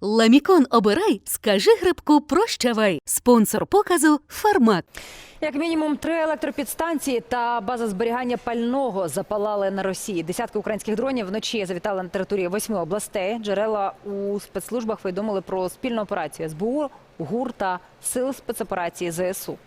Ламікон обирай, скажи грибку прощавай. Спонсор показу Фармак. Як мінімум три електропідстанції та база зберігання пального запалали на Росії. Десятки українських дронів вночі завітали на території восьми областей. Джерела у спецслужбах повідомили про спільну операцію СБУ, ГУР та сил спецоперації ЗСУ.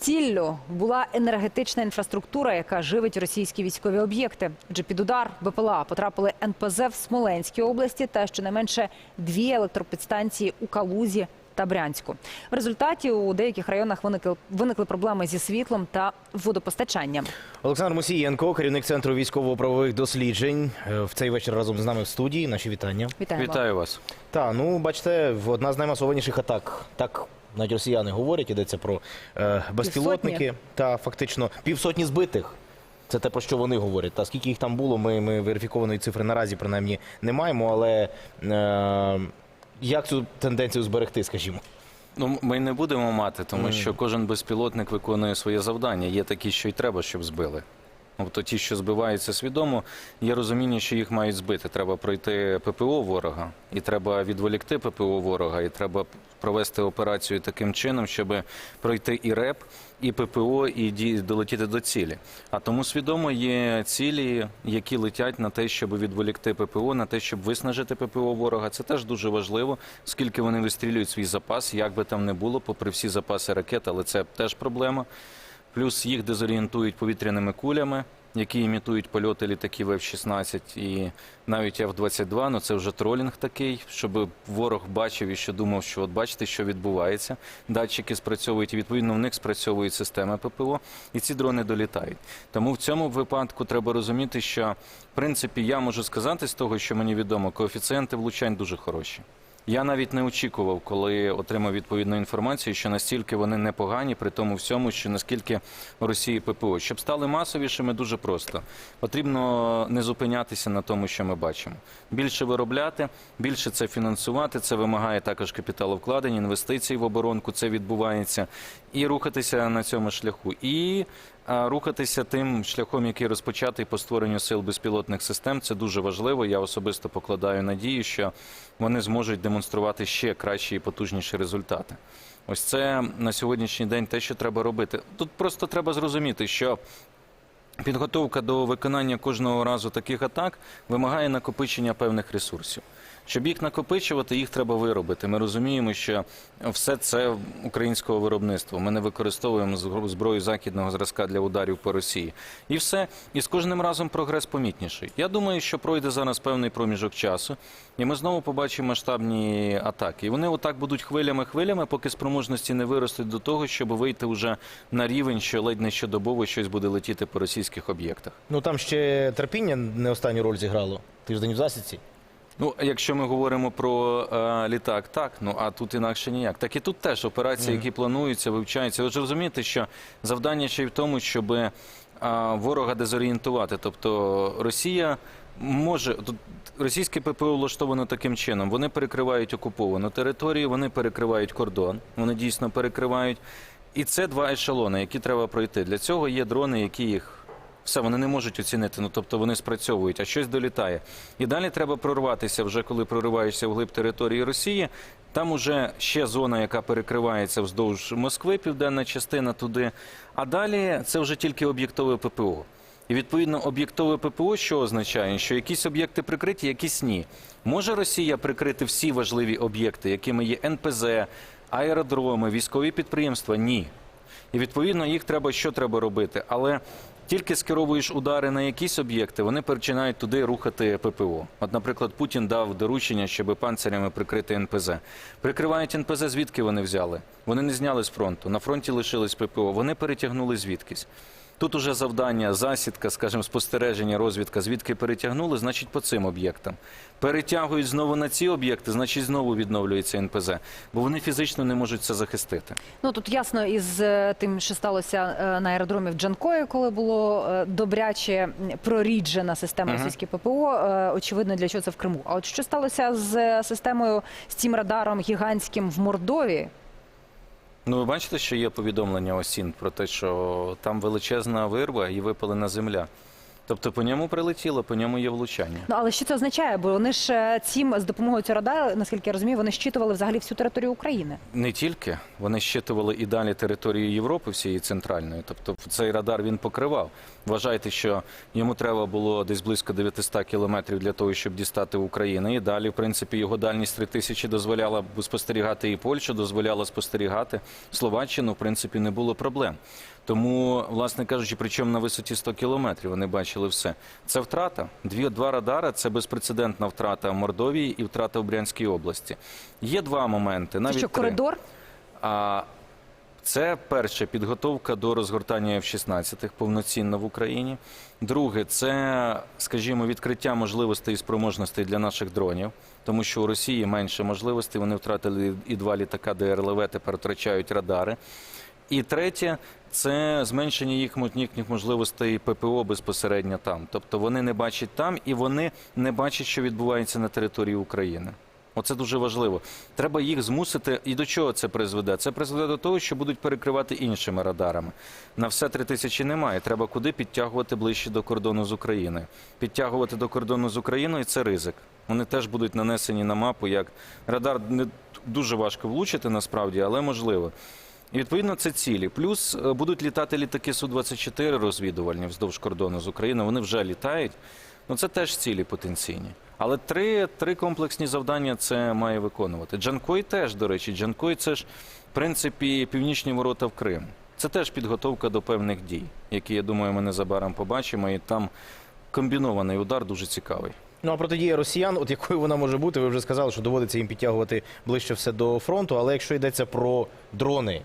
Ціллю була енергетична інфраструктура, яка живить російські військові об'єкти. Адже під удар БПЛА потрапили НПЗ в Смоленській області та щонайменше дві електропідстанції у Калузі та Брянську. В результаті у деяких районах виникли, виникли проблеми зі світлом та водопостачанням. Олександр Мусієнко, керівник центру військово-правових досліджень, е, в цей вечір разом з нами в студії. Наші вітання. Вітаємо. Вітаю вас. Та ну бачите, в- одна з наймасованіших атак. Так навіть росіяни говорять, йдеться про е, безпілотники Півсотні? та фактично півсотні збитих. Це те, про що вони говорять. Та скільки їх там було, ми, ми верифікованої цифри наразі принаймні не маємо. Але е, як цю тенденцію зберегти, скажімо? Ну, ми не будемо мати, тому що кожен безпілотник виконує своє завдання. Є такі, що й треба, щоб збили. Тобто ті, що збиваються свідомо, є розуміння, що їх мають збити. Треба пройти ППО ворога, і треба відволікти ППО ворога, і треба провести операцію таким чином, щоб пройти і РЕП, і ППО, і долетіти до цілі. А тому свідомо є цілі, які летять на те, щоб відволікти ППО, на те, щоб виснажити ППО ворога. Це теж дуже важливо, скільки вони вистрілюють свій запас, як би там не було, попри всі запаси ракет, але це теж проблема. Плюс їх дезорієнтують повітряними кулями, які імітують польоти літаків F-16 і навіть F-22. Ну це вже тролінг такий, щоб ворог бачив і що думав, що от бачите, що відбувається. Датчики спрацьовують, і відповідно в них спрацьовують системи ППО, і ці дрони долітають. Тому в цьому випадку треба розуміти, що в принципі я можу сказати з того, що мені відомо, коефіцієнти влучань дуже хороші. Я навіть не очікував, коли отримав відповідну інформацію, що настільки вони непогані, при тому всьому, що наскільки Росії ППО. Щоб стали масовішими, дуже просто. Потрібно не зупинятися на тому, що ми бачимо. Більше виробляти, більше це фінансувати. Це вимагає також капіталовкладень, інвестицій в оборонку. Це відбувається, і рухатися на цьому шляху. І рухатися тим шляхом, який розпочатий по створенню сил безпілотних систем, це дуже важливо. Я особисто покладаю надію, що вони зможуть демонструвати ще кращі і потужніші результати. Ось це на сьогоднішній день те, що треба робити. Тут просто треба зрозуміти, що підготовка до виконання кожного разу таких атак вимагає накопичення певних ресурсів. Щоб їх накопичувати, їх треба виробити. Ми розуміємо, що все це українського виробництва. Ми не використовуємо зброю західного зразка для ударів по Росії. І все. І з кожним разом прогрес помітніший. Я думаю, що пройде зараз певний проміжок часу, і ми знову побачимо масштабні атаки. І вони отак будуть хвилями-хвилями, поки спроможності не виростуть до того, щоб вийти вже на рівень, що ледь не щодобово щось буде летіти по російських об'єктах. Ну там ще терпіння не останню роль зіграло. Тиждень в засідці. Ну, якщо ми говоримо про е, літак, так ну а тут інакше ніяк. Так і тут теж операції, які плануються, вивчаються. Ви ж розумієте, що завдання ще й в тому, щоб е, ворога дезорієнтувати. Тобто Росія може тут російське ППО влаштовано таким чином. Вони перекривають окуповану територію, вони перекривають кордон, вони дійсно перекривають. І це два ешелони, які треба пройти. Для цього є дрони, які їх все, вони не можуть оцінити, ну тобто вони спрацьовують, а щось долітає. І далі треба прорватися, вже коли прориваєшся вглиб території Росії. Там уже ще зона, яка перекривається вздовж Москви, південна частина туди. А далі це вже тільки об'єктове ППО. І відповідно об'єктове ППО, що означає, що якісь об'єкти прикриті, якісь ні. Може Росія прикрити всі важливі об'єкти, якими є НПЗ, аеродроми, військові підприємства? Ні. І відповідно їх треба що треба робити. Але тільки скеровуєш удари на якісь об'єкти, вони починають туди рухати ППО. От, наприклад, Путін дав доручення, щоб панцирями прикрити НПЗ. Прикривають НПЗ, звідки вони взяли? Вони не зняли з фронту. На фронті лишились ППО. Вони перетягнули звідкись. Тут уже завдання, засідка, скажімо, спостереження, розвідка, звідки перетягнули, значить по цим об'єктам. Перетягують знову на ці об'єкти, значить знову відновлюється НПЗ, бо вони фізично не можуть це захистити. Ну тут ясно із е, тим, що сталося е, на аеродромі в Джанкої, коли було е, добряче проріджена система Мгм. російської ППО. Очевидно, для чого це в Криму. А от що сталося з системою з цим радаром гігантським в Мордові? Ну, ви бачите, що є повідомлення ОСІН про те, що там величезна вирва і випалена земля. Тобто по ньому прилетіло, по ньому є влучання. Ну але що це означає? Бо вони ж е, цим з допомогою цього радару, наскільки я розумію, вони щитували взагалі всю територію України. Не тільки вони щитували і далі територію Європи всієї центральної. Тобто цей радар він покривав. Вважайте, що йому треба було десь близько 900 кілометрів для того, щоб дістати Україну. І далі, в принципі, його дальність 3000 дозволяла спостерігати і Польщу, дозволяла спостерігати Словаччину. В принципі, не було проблем. Тому, власне кажучи, причому на висоті 100 кілометрів вони бачили все. Це втрата. Дві два радари це безпрецедентна втрата в Мордовії і втрата в Брянській області. Є два моменти. Це Навіть що три. коридор? А це перше підготовка до розгортання F-16 повноцінно в Україні. Друге, це, скажімо, відкриття можливостей і спроможностей для наших дронів, тому що у Росії менше можливостей. Вони втратили і два літака ДРЛВ, тепер втрачають радари. І третє це зменшення їх їхніх можливостей ППО безпосередньо там. Тобто вони не бачать там і вони не бачать, що відбувається на території України. Оце дуже важливо. Треба їх змусити. І до чого це призведе? Це призведе до того, що будуть перекривати іншими радарами. На все три тисячі немає. Треба куди підтягувати ближче до кордону з Україною. Підтягувати до кордону з Україною це ризик. Вони теж будуть нанесені на мапу як радар не дуже важко влучити насправді, але можливо. І відповідно це цілі. Плюс е, будуть літати літаки Су-24 розвідувальні вздовж кордону з Україною. Вони вже літають. Ну це теж цілі потенційні. Але три, три комплексні завдання це має виконувати. Джанкой теж, до речі, Джанкой це ж, в принципі, північні ворота в Крим. Це теж підготовка до певних дій, які, я думаю, ми незабаром побачимо. І там комбінований удар дуже цікавий. Ну а протидія росіян, от якою вона може бути, ви вже сказали, що доводиться їм підтягувати ближче все до фронту. Але якщо йдеться про дрони,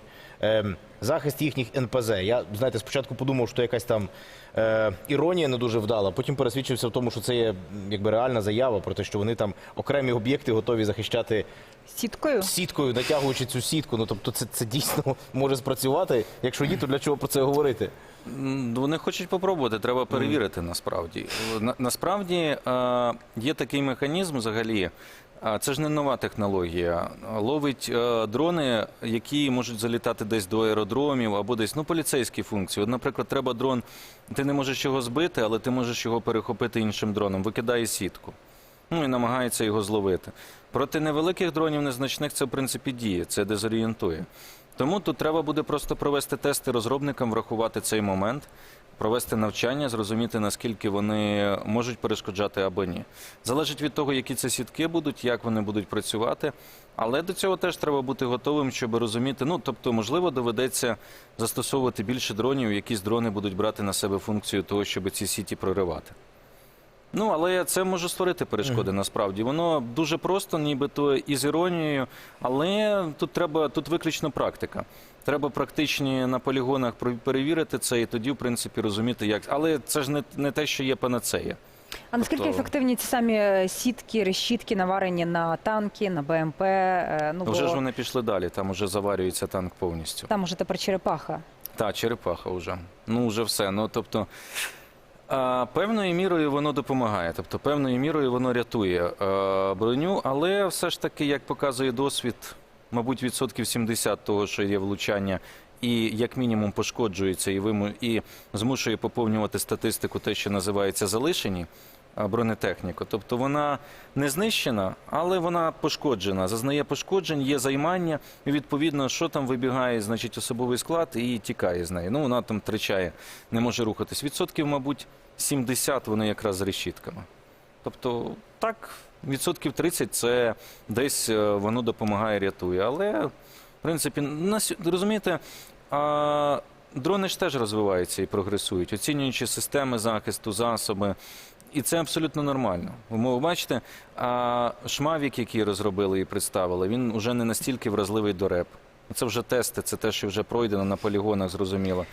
захист їхніх НПЗ, я знаєте, спочатку подумав, що якась там е, іронія не дуже вдала. Потім пересвідчився в тому, що це є якби реальна заява про те, що вони там окремі об'єкти готові захищати Сіткою? сіткою, натягуючи цю сітку. Ну тобто, це, це дійсно може спрацювати. Якщо ні, то для чого про це говорити? Вони хочуть попробувати, треба перевірити насправді. На, насправді е, є такий механізм взагалі. Це ж не нова технологія. Ловить е, дрони, які можуть залітати десь до аеродромів або десь ну поліцейські функції. От, наприклад, треба дрон, ти не можеш його збити, але ти можеш його перехопити іншим дроном. Викидає сітку. Ну і намагається його зловити. Проти невеликих дронів незначних це в принципі діє, це дезорієнтує. Тому тут треба буде просто провести тести розробникам, врахувати цей момент, провести навчання, зрозуміти, наскільки вони можуть перешкоджати або ні. Залежить від того, які це сітки будуть, як вони будуть працювати. Але до цього теж треба бути готовим, щоб розуміти. Ну, тобто, можливо, доведеться застосовувати більше дронів, якісь дрони будуть брати на себе функцію того, щоб ці сіті проривати. Ну, але це може створити перешкоди насправді. Воно дуже просто, нібито і з іронією, але тут треба тут виключно практика. Треба практичні на полігонах перевірити це і тоді, в принципі, розуміти, як. Але це ж не, не те, що є панацея. А наскільки Тобто- ефективні ці самі е, сітки, решітки, наварені на танки, на БМП? е, Ну, Вже бо ж вони пішли далі, там вже заварюється танк повністю. там уже тепер черепаха. Та, черепаха вже. Ну, вже все. Ну, тобто, а, певною мірою воно допомагає, тобто певною мірою воно рятує а, броню, але все ж таки, як показує досвід, мабуть, відсотків 70 того, що є влучання, і як мінімум пошкоджується і виму і змушує поповнювати статистику, те, що називається залишені. Бронетехніку, тобто вона не знищена, але вона пошкоджена. Зазнає пошкоджень, є займання, і відповідно, що там вибігає, значить, особовий склад і тікає з неї. Ну, вона там втрачає, не може рухатись. Відсотків, мабуть, 70 вони якраз з решітками. Тобто, так, відсотків 30 це десь е, воно допомагає, рятує. Але, в принципі, на, сю- розумієте, а, дрони ж теж розвиваються і прогресують, оцінюючи системи захисту, засоби. І це абсолютно нормально. Ви бачите, а шмавік, який розробили і представили, він вже не настільки вразливий до реп. Це вже тести, це те, що вже пройдено на полігонах, зрозуміло.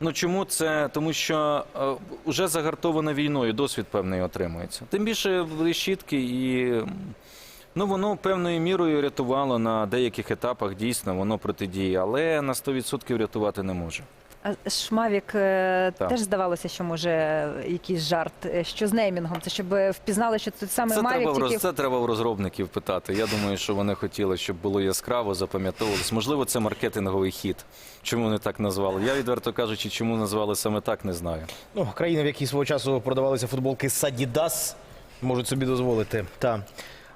Ну чому це? Тому що е, вже загартована війною, досвід певний отримується. Тим більше решітки і ну воно певною мірою рятувало на деяких етапах, дійсно, воно протидіє, але на 100% рятувати не може. А Шмавік е, Так. теж здавалося, що може якийсь жарт. Е, Що з неймінгом? Це щоб впізнали, що це саме Це Мавік, треба, в роз- тільки це треба в розробників питати. Я думаю, що вони хотіли, щоб було яскраво, запам'ятовувалось. Можливо, це маркетинговий хід. Чому вони так назвали? Я відверто кажучи, чому назвали саме так, не знаю. Ну, країни, в якій свого часу продавалися футболки Садідас, можуть собі дозволити. Та.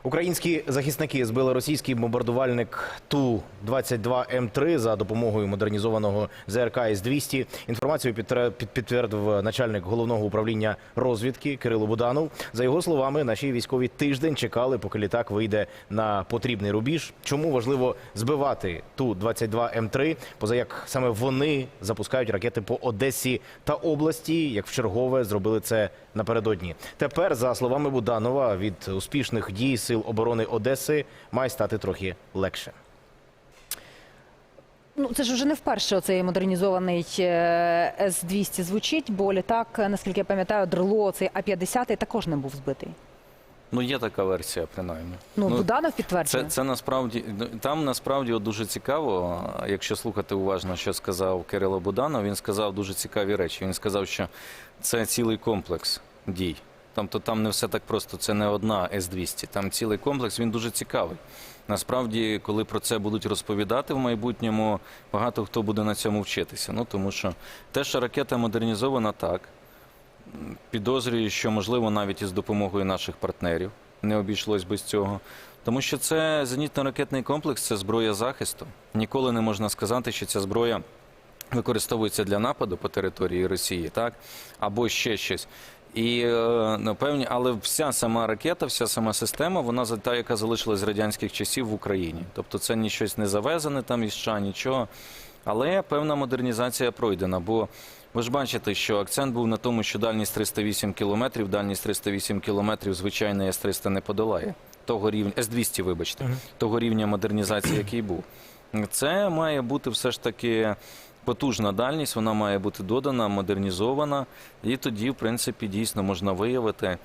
Українські захисники збили російський бомбардувальник Ту-22М3 за допомогою модернізованого ЗРК С-200. Інформацію підтре- підтвердив начальник головного управління розвідки Кирило Буданов. За його словами, наші військові тиждень чекали, поки літак вийде на потрібний рубіж. Чому важливо збивати Ту-22М3? Поза як саме вони запускають ракети по Одесі та області, як вчергове зробили це напередодні. Тепер, за словами Буданова, від успішних дій сил оборони Одеси має стати трохи легше. ну це ж вже не вперше оцей модернізований е, С-200 звучить, бо літак, наскільки я пам'ятаю, дрило цей А-50 також не був збитий. Ну, є така версія, принаймні. Ну, Буданов підтверджує. Це, це насправді ну, там насправді от дуже цікаво, якщо слухати уважно, що сказав Кирило Буданов, він сказав дуже цікаві речі. Він сказав, що це цілий комплекс дій. Тобто там не все так просто, це не одна С-200, там цілий комплекс, він дуже цікавий. Насправді, коли про це будуть розповідати в майбутньому, багато хто буде на цьому вчитися. Ну тому що те, що ракета модернізована так, підозрюю, що можливо навіть із допомогою наших партнерів не обійшлось без цього. Тому що це зенітно-ракетний комплекс, це зброя захисту. Ніколи не можна сказати, що ця зброя використовується для нападу по території Росії, так або ще щось. І е, напевні, але вся сама ракета, вся сама система, вона за- та, яка залишилась з радянських часів в Україні. Тобто це ні щось не завезене там із США, нічого. Але певна модернізація пройдена. Бо ви ж бачите, що акцент був на тому, що дальність 308 кілометрів, дальність 308 кілометрів звичайний С-300 не подолає. Того рівня, С-200, вибачте, того рівня модернізації, який був. Це має бути все ж таки потужна дальність, вона має бути додана, модернізована, і тоді, в принципі, дійсно можна виявити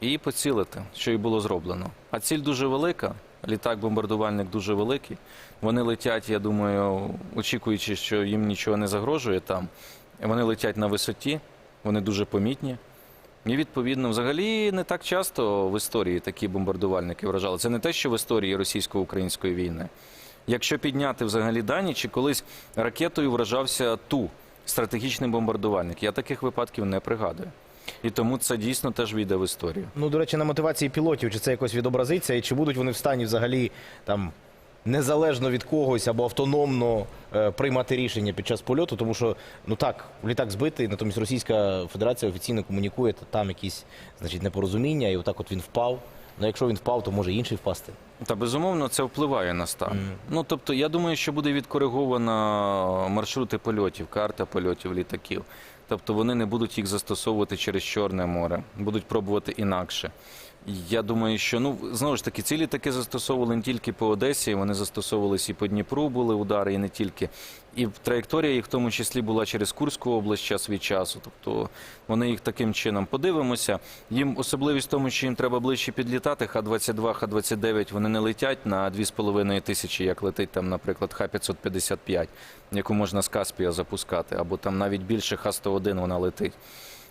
і поцілити, що і було зроблено. А ціль дуже велика. Літак-бомбардувальник дуже великий. Вони летять, я думаю, очікуючи, що їм нічого не загрожує там. Вони летять на висоті, вони дуже помітні. І відповідно, взагалі не так часто в історії такі бомбардувальники вражали. Це не те, що в історії російсько-української війни. Якщо підняти взагалі дані, чи колись ракетою вражався ту стратегічний бомбардувальник, я таких випадків не пригадую. І тому це дійсно теж війде в історію. Ну, до речі, на мотивації пілотів, чи це якось відобразиться, і чи будуть вони в стані взагалі там незалежно від когось або автономно е, приймати рішення під час польоту, тому що ну так, літак збитий, натомість Російська Федерація офіційно комунікує, там якісь значить непорозуміння, і отак от він впав. Ну, якщо він впав, то може інший впасти. Та безумовно це впливає на стан. Ну тобто, я думаю, що буде відкориговано маршрути польотів, карта польотів літаків. Тобто вони не будуть їх застосовувати через Чорне море, будуть пробувати інакше. Я думаю, що ну знову ж таки ці літаки застосовували не тільки по Одесі, вони застосовувалися і по Дніпру, були удари, і не тільки. І траєкторія їх в тому числі була через Курську область час від часу. Тобто вони їх таким чином подивимося. Їм особливість в тому, що їм треба ближче підлітати. Х-22, Х-29 вони не летять на 2,5 тисячі, як летить там, наприклад, Х-555, яку можна з Каспія запускати, або там навіть більше Х-101 вона летить.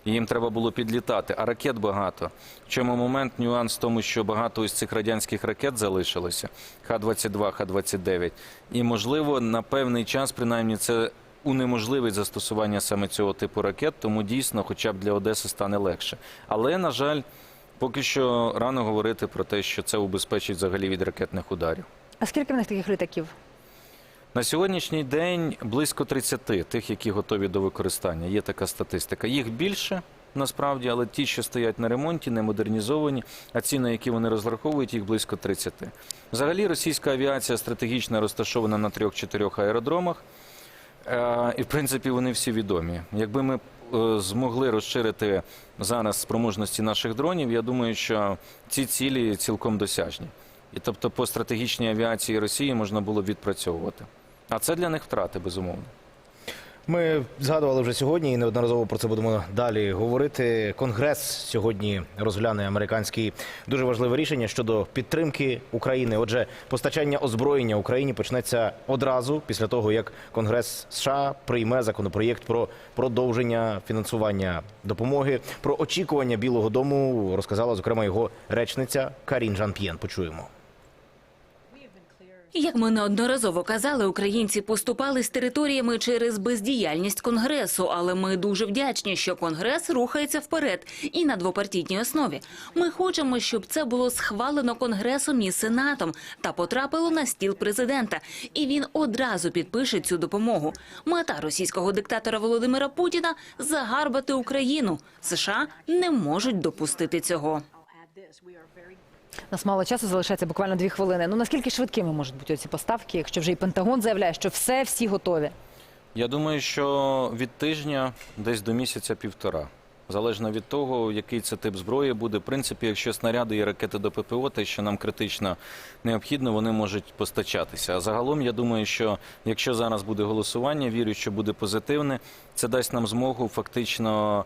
І їм треба було підлітати, а ракет багато. В чому момент нюанс в тому, що багато ось цих радянських ракет залишилося Х-22, Х-29. І можливо на певний час, принаймні, це унеможливить застосування саме цього типу ракет, тому дійсно, хоча б для Одеси стане легше. Але на жаль, поки що рано говорити про те, що це убезпечить взагалі від ракетних ударів. А скільки в них таких літаків? На сьогоднішній день близько 30 тих, які готові до використання. Є така статистика. Їх більше насправді, але ті, що стоять на ремонті, не модернізовані, а ці, на які вони розраховують, їх близько 30. Взагалі, російська авіація стратегічно розташована на трьох-чотирьох аеродромах. Е, І, в принципі, вони всі відомі. Якби ми е, змогли розширити зараз спроможності наших дронів, я думаю, що ці цілі цілком досяжні. І тобто по стратегічній авіації Росії можна було відпрацьовувати. А це для них втрати, безумовно. Ми згадували вже сьогодні і неодноразово про це будемо далі говорити. Конгрес сьогодні розгляне американське дуже важливе рішення щодо підтримки України. Отже, постачання озброєння Україні почнеться одразу після того, як Конгрес США прийме законопроєкт про продовження фінансування допомоги. Про очікування Білого Дому розказала зокрема його речниця Карін Жан-П'єн. Почуємо. Як ми неодноразово казали, українці поступали з територіями через бездіяльність конгресу, але ми дуже вдячні, що конгрес рухається вперед і на двопартійній основі. Ми хочемо, щоб це було схвалено конгресом і сенатом та потрапило на стіл президента. І він одразу підпише цю допомогу. Мета російського диктатора Володимира Путіна загарбати Україну. США не можуть допустити цього. Нас мало часу залишається буквально дві хвилини. Ну наскільки швидкими можуть бути ці поставки, якщо вже і Пентагон заявляє, що все, всі готові? Я думаю, що від тижня десь до місяця півтора. Залежно від того, який це тип зброї буде. В принципі, якщо снаряди і ракети до ППО, те, що нам критично необхідно, вони можуть постачатися. А загалом, я думаю, що якщо зараз буде голосування, вірю, що буде позитивне, це дасть нам змогу фактично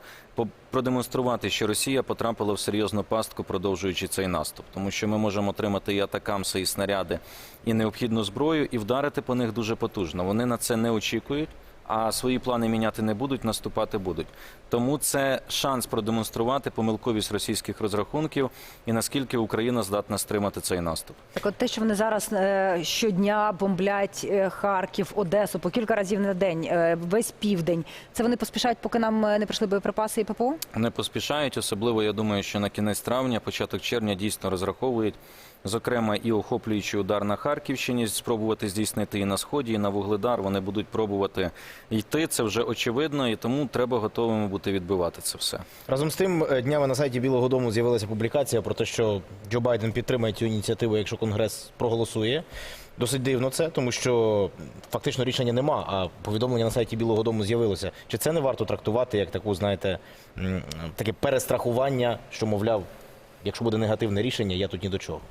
продемонструвати, що Росія потрапила в серйозну пастку, продовжуючи цей наступ, тому що ми можемо отримати і атакамси, і снаряди, і необхідну зброю, і вдарити по них дуже потужно. Вони на це не очікують. А свої плани міняти не будуть, наступати будуть. Тому це шанс продемонструвати помилковість російських розрахунків і наскільки Україна здатна стримати цей наступ. Так, от те, що вони зараз е, щодня бомблять е, Харків, Одесу по кілька разів на день, е, весь південь. Це вони поспішають, поки нам не прийшли боєприпаси і ППО? Не поспішають, особливо я думаю, що на кінець травня, початок червня дійсно розраховують. Зокрема, і охоплюючи удар на Харківщині, спробувати здійснити і на сході, і на вугледар. Вони будуть пробувати йти. Це вже очевидно, і тому треба готовими бути відбивати це все. Разом з тим, е, днями на сайті Білого Дому з'явилася публікація про те, що Джо Байден підтримає цю ініціативу, якщо Конгрес проголосує. Досить дивно це, тому що фактично рішення нема, а повідомлення на сайті Білого Дому з'явилося. Чи це не варто трактувати як таку, знаєте, таке перестрахування, що мовляв, якщо буде негативне рішення, я тут ні до чого.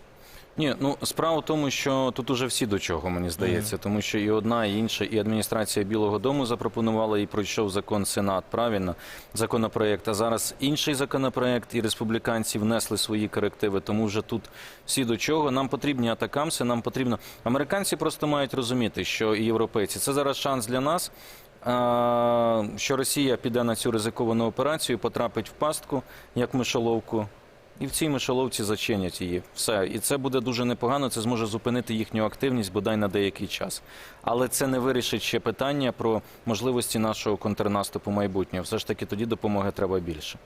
Ні, ну справа в тому, що тут уже всі до чого мені здається, тому що і одна, і інша, і адміністрація Білого Дому запропонувала і пройшов закон Сенат. Правильно, законопроект. А зараз інший законопроект, і республіканці внесли свої корективи. Тому вже тут всі до чого. Нам потрібні атакамси. Нам потрібно. Американці просто мають розуміти, що і європейці це зараз шанс для нас. Що Росія піде на цю ризиковану операцію, потрапить в пастку як мишоловку, і в цій мишоловці зачинять її. Все. І це буде дуже непогано. Це зможе зупинити їхню активність бодай на деякий час. Але це не вирішить ще питання про можливості нашого контрнаступу майбутнього. Все ж таки тоді допомоги треба більше.